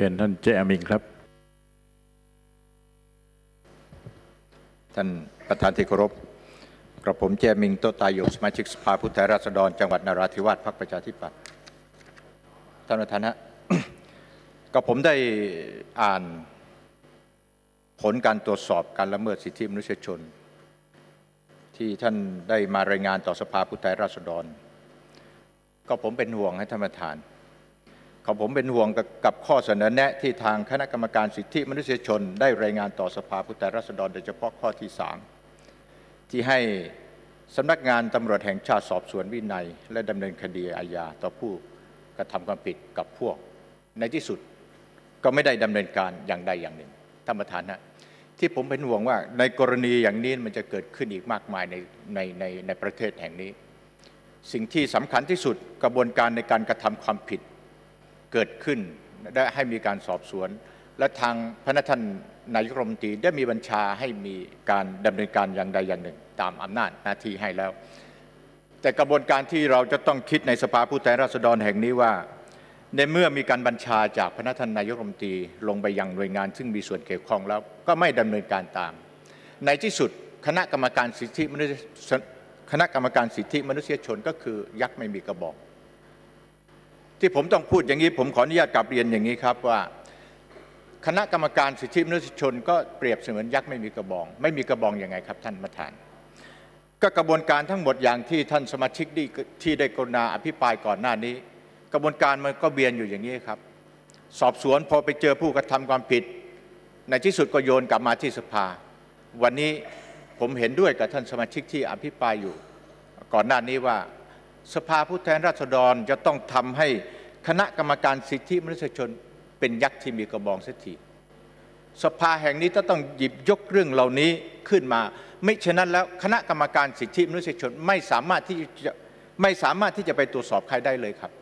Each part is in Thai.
ชิญท่านเจอามิงครับ ท่านประธานที่เคารพกระผมเจมิงโตตายกสมาชิกสภาผู้แทนราษฎร จังหวัดนราธิวาสพรรคประชาธิปัตย์ท่านประธานฮะก็ผมได้อ่านผลการตรวจสอบการละเมิดสิทธิมนุษยชน ที่ท่านได้มารายงานต่อสภาผู้แทนราษฎร ก็ผมเป็นห่วงให้ท่านประธาน ของผมเป็นห่วงกับข้อเสนอแนะที่ทางคณะกรรมการสิทธิมนุษยชน ได้รายงานต่อสภาผู้แทนราษฎรโดยเฉพาะข้อที่สามที่ให้สำนักงานตำรวจแห่งชาติสอบสวนวินัย และดำเนินคดีอาญาต่อผู้กระทำความผิดกับพวก ในที่สุดก็ไม่ได้ดำเนินการอย่างใดอย่างหนึ่งท่านประธานนะที่ผมเป็นห่วงว่าในกรณีอย่างนี้มันจะเกิดขึ้นอีกมากมายในในในในประเทศแห่งนี้ สิ่งที่สำคัญที่สุดกระบวนการในการกระทำความผิด เกิดขึ้นได้ให้มีการสอบสวน และทางพระท่านนายกรัฐมนตรีได้มีบัญชาให้มีการดำเนินการอย่างใดอย่างหนึ่ง ตามอำนาจหน้าที่ให้แล้ว แต่กระบวนการที่เราจะต้องคิดในสภาผู้แทนราษฎรแห่งนี้ว่า ในเมื่อมีการบัญชาจากพระท่านนายกรัฐมนตรีลงไปยังหน่วยงาน ซึ่งมีส่วนเกี่ยวข้องแล้วก็ไม่ดำเนินการตาม ในที่สุดคณะกรรมการสิทธิมนุษยคณะกรรมการสิทธิมนุษยชนก็คือยักษ์ไม่มีกระบอก ที่ผมต้องพูดอย่างนี้ ผมขออนุญาตกลับเรียนอย่างนี้ครับว่า คณะกรรมการสิทธิมนุษยชน ก็เปรียบเสมือนยักษ์ไม่มีกระบอง ไม่มีกระบองยังไงครับท่านประธาน ก็กระบวนการทั้งหมดอย่างที่ท่านสมาชิกที่ได้กรุณาอภิปรายก่อนหน้านี้ กระบวนการมันก็เบียนอยู่อย่างนี้ครับ สอบสวนพอไปเจอผู้กระทำความผิด ในที่สุดก็โยนกลับมาที่สภา วันนี้ผมเห็นด้วยกับท่านสมาชิกที่อภิปรายอยู่ ก่อนหน้านี้ว่า สภาผู้แทนราษฎรจะต้องทำให้คณะกรรมการสิทธิมนุษยชนเป็นยักษ์ที่มีกระบองเสียทีสภาแห่งนี้จะต้องหยิบยกเรื่องเหล่านี้ขึ้นมา ไม่ฉะนั้นแล้วคณะกรรมการสิทธิมนุษยชนไม่สามารถที่จะไม่สามารถที่จะไปตรวจสอบใครได้เลยครับ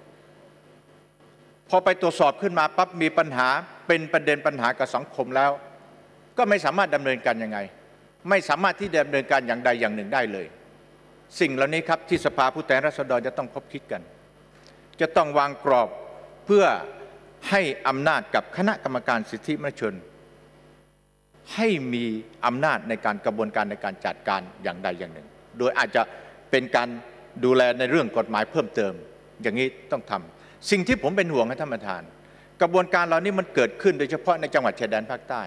พอไปตรวจสอบขึ้นมาปั๊บมีปัญหาเป็นประเด็นปัญหากับสังคมแล้ว ก็ไม่สามารถดำเนินการยังไง ไม่สามารถที่จะดำเนินการอย่างใดอย่างหนึ่งได้เลย สิ่งเหล่านี้ครับที่สภาผู้แทนราษฎรจะต้องคบคิดกัน จะต้องวางกรอบเพื่อให้อำนาจกับคณะกรรมการสิทธิมนุษยชน ให้มีอำนาจในการกระบวนการในการจัดการอย่างใดอย่างหนึ่ง โดยอาจจะเป็นการดูแลในเรื่องกฎหมายเพิ่มเติม อย่างนี้ต้องทำสิ่งที่ผมเป็นห่วงให้ท่านประธาน กระบวนการเหล่านี้มันเกิดขึ้นโดยเฉพาะในจังหวัดชายแดนภาคใต้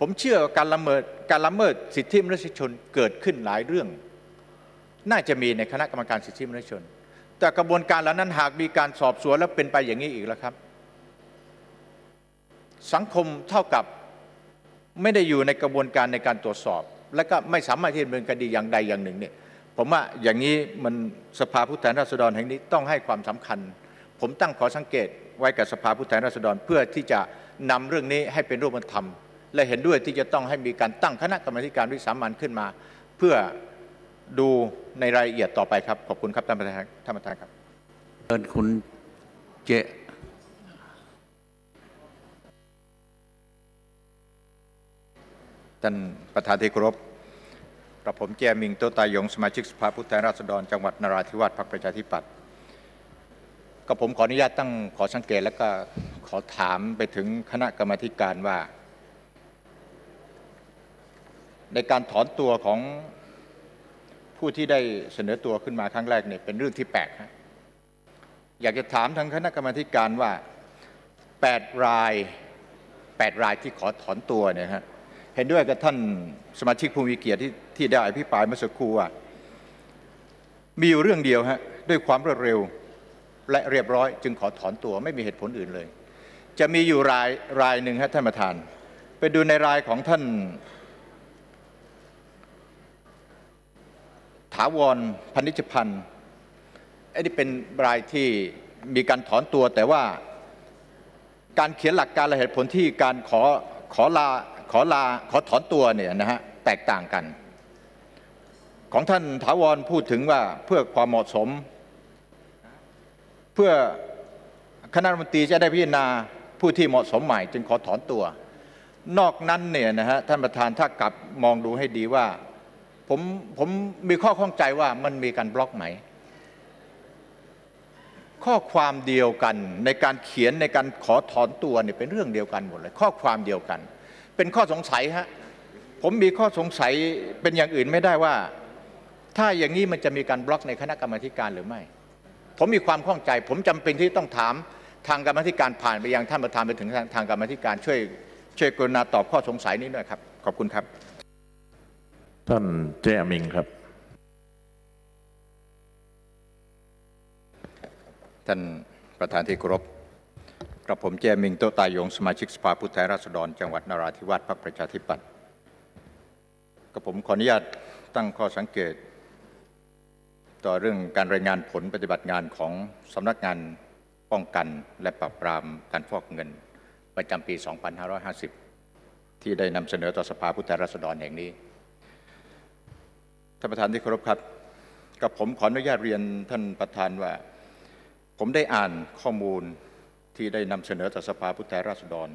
ผมเชื่อการละเมิดการละเมิดสิทธิมนุษยชนเกิดขึ้นหลายเรื่อง น่าจะมีในคณะกรรมการสิทธิมนุษยชน แต่กระบวนการเหล่านั้นหากมีการสอบสวนแล้วเป็นไปอย่างนี้อีกแล้วครับ สังคมเท่ากับไม่ได้อยู่ในกระบวนการในการตรวจสอบ และก็ไม่สามารถที่จะดำเนินคดีอย่างใดอย่างหนึ่งเนี่ยผมว่าอย่างนี้มันสภาผู้แทนราษฎรแห่งนี้ต้องให้ความสำคัญ ผมตั้งขอสังเกตไว้กับสภาผู้แทนราษฎรเพื่อที่จะนำเรื่องนี้ให้เป็นรูปธรรม และเห็นด้วยที่จะต้องให้มีการตั้งคณะกรรมการวิสามันขึ้นมา เพื่อ ดูในรายละเอียดต่อไปครับ ขอบคุณครับท่านประธานท่านประธานครับเชิญคุณเจท่านประธานที่เคารพกระผมแจมิงโตตายงสมาชิกสภาผู้แทนราษฎรจังหวัดนราธิวาสพรรคประชาธิปัตย์ก็ผมขออนุญาตตั้งขอสังเกตแล้วก็ขอถามไปถึงคณะกรรมาธิการว่า ในการถอนตัวของ ผู้ที่ได้เสนอตัวขึ้นมาครั้งแรกเนี่ยเป็นเรื่องที่แปลกฮะอยากจะถามทางคณะกรรมการว่า 8 ราย 8 รายที่ขอถอนตัวเนี่ยฮะเห็นด้วยกับท่านสมาชิกผู้มีเกียรติที่ที่ได้อภิปรายเมื่อสักครู่ว่ามีอยู่เรื่องเดียวฮะด้วยความรวดเร็วและเรียบร้อย จึงขอถอนตัวไม่มีเหตุผลอื่นเลย จะมีอยู่รายรายหนึ่งฮะท่านประธาน ไปดูในรายของท่าน ถาวรพันิชพันธ์ไอ้นี่เป็นรายที่มีการถอนตัวแต่ว่าการเขียนหลักการและเหตุผลที่การขอขอลาขอลาขอถอนตัวเนี่ยนะฮะแตกต่างกัน ของท่านถาวรพูดถึงว่าเพื่อความเหมาะสม เพื่อคณะรัฐมนตรีจะได้พิจารณาผู้ที่เหมาะสมใหม่ จึงขอถอนตัว นอกนั้นเนี่ยนะฮะท่านประธานถ้ากลับมองดูให้ดีว่า ผมผมมีข้อข้องใจว่ามันมีการบล็อกไหม ข้อความเดียวกันในการเขียนในการขอถอนตัวเนี่ยเป็นเรื่องเดียวกันหมดเลย ข้อความเดียวกัน เป็นข้อสงสัยฮะผมมีข้อสงสัยเป็นอย่างอื่นไม่ได้ว่า ถ้าอย่างนี้มันจะมีการบล็อกในคณะกรรมาธิการหรือไม่ ผมมีความข้องใจ ผมจำเป็นที่ต้องถามทางกรรมธิการผ่านไปยังท่านประธานไปถึงทางทางกรรมธิการช่วยช่วยกรุณาตอบข้อสงสัยนี้ด้วยครับ ขอบคุณครับ ท่านเจอามิงครับ ท่านประธานที่เคารพกระผมแจมิงโตตายงสมาชิกสภาผู้แทนราษฎร จังหวัดนราธิวาสพรรคประชาธิปัตย์กระผมขออนุญาตตั้งข้อสังเกต ต่อเรื่องการรายงานผลปฏิบัติงานของสำนักงานป้องกันและปราบปรามการฟอกเงิน ประจำปี 2550 ที่ได้นำเสนอต่อสภาผู้แทนราษฎรแห่งนี้ ท่านประธานที่เคารพครับ กับผมขออนุญาตเรียนท่านประธานว่า ผมได้อ่านข้อมูลที่ได้นำเสนอต่อสภาผู้แทนราษฎร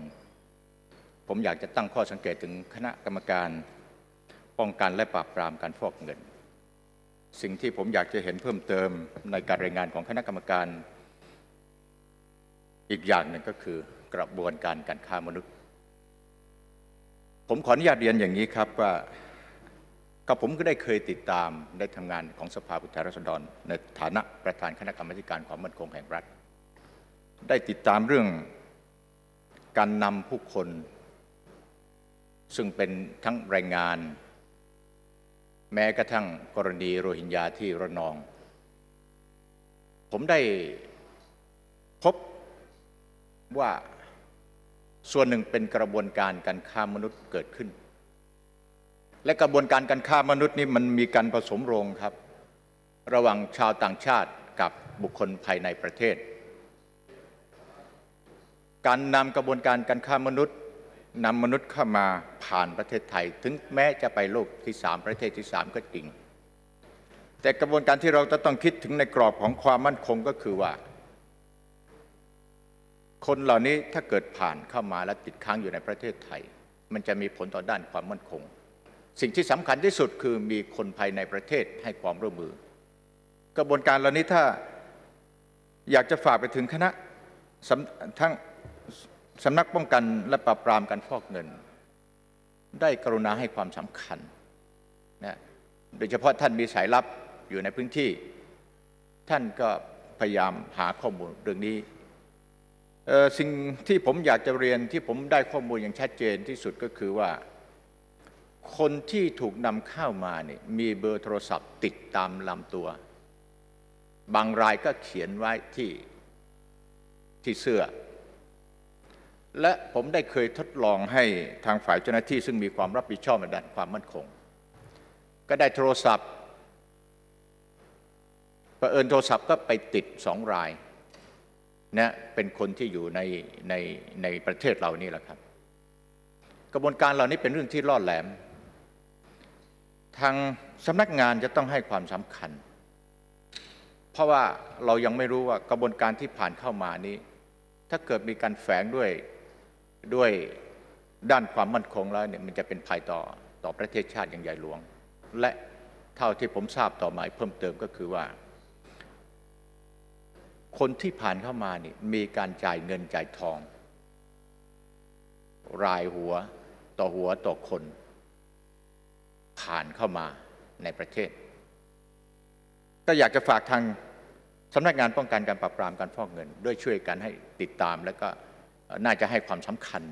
ผมอยากจะตั้งข้อสังเกตถึงคณะกรรมการป้องกันและปราบปรามการฟอกเงิน สิ่งที่ผมอยากจะเห็นเพิ่มเติมในการรายงานของคณะกรรมการ อีกอย่างหนึ่งก็คือกระบวนการการค้ามนุษย์ ผมขออนุญาตเรียนอย่างนี้ครับว่า กับผมก็ได้เคยติดตามได้ทำงานของสภาผู้แทนราษฎร ในฐานะประธานคณะกรรมการความมั่นคงแห่งรัฐ ได้ติดตามเรื่องการนำผู้คน ซึ่งเป็นทั้งแรงงาน แม้กระทั่งกรณีโรฮิงญาที่ระนอง ผมได้พบว่าส่วนหนึ่งเป็นกระบวนการการค้ามนุษย์เกิดขึ้น และกระบวนการการค้ามนุษย์นี่มันมีการผสมโรงครับ ระหว่างชาวต่างชาติกับบุคคลภายในประเทศ การนำกระบวนการการค้ามนุษย์นำมนุษย์เข้ามาผ่านประเทศไทย ถึงแม้จะไปโลกที่สามประเทศที่สามก็จริง แต่กระบวนการที่เราจะต้องคิดถึงในกรอบของความมั่นคงก็คือว่า คนเหล่านี้ถ้าเกิดผ่านเข้ามาและติดค้างอยู่ในประเทศไทย มันจะมีผลต่อด้านความมั่นคง สิ่งที่สำคัญที่สุดคือมีคนภายในประเทศให้ความร่วมมือ กระบวนการเหล่านี้ถ้าอยากจะฝากไปถึงคณะทั้งสำนักป้องกันและปราบปรามการฟอกเงิน ได้กรุณาให้ความสำคัญนะโดยเฉพาะท่านมีสายลับอยู่ในพื้นที่ ท่านก็พยายามหาข้อมูลเรื่องนี้สิ่งที่ผมอยากจะเรียนที่ผมได้ข้อมูลอย่างชัดเจนที่สุดก็คือว่า คนที่ถูกนำเข้ามาเนี่ยมีเบอร์โทรศัพท์ติดตามลำตัว บางรายก็เขียนไว้ที่ที่เสื้อ และผมได้เคยทดลองให้ทางฝ่ายเจ้าหน้าที่ซึ่งมีความรับผิดชอบในด้านความมั่นคง ก็ได้โทรศัพท์ประเอิญโทรศัพท์ก็ไปติดสองรายนะเป็นคนที่อยู่ในในในประเทศเรานี่แหละครับ กระบวนการเหล่านี้เป็นเรื่องที่ล่อแหลม ทางสำนักงานจะต้องให้ความสำคัญ เพราะว่าเรายังไม่รู้ว่ากระบวนการที่ผ่านเข้ามานี้ ถ้าเกิดมีการแฝงด้วยด้วยด้านความมั่นคงแล้วเนี่ยมันจะเป็นภัยต่อต่อประเทศชาติอย่างใหญ่หลวง และเท่าที่ผมทราบต่อมาเพิ่มเติมก็คือว่า คนที่ผ่านเข้ามานี่มีการจ่ายเงินจ่ายทอง รายหัวต่อหัวต่อคน ผ่านเข้ามาในประเทศ ก็อยากจะฝากทางสำนักงานป้องกันการปราบปรามการฟอกเงิน ด้วยช่วยกันให้ติดตาม และก็น่าจะให้ความสำคัญ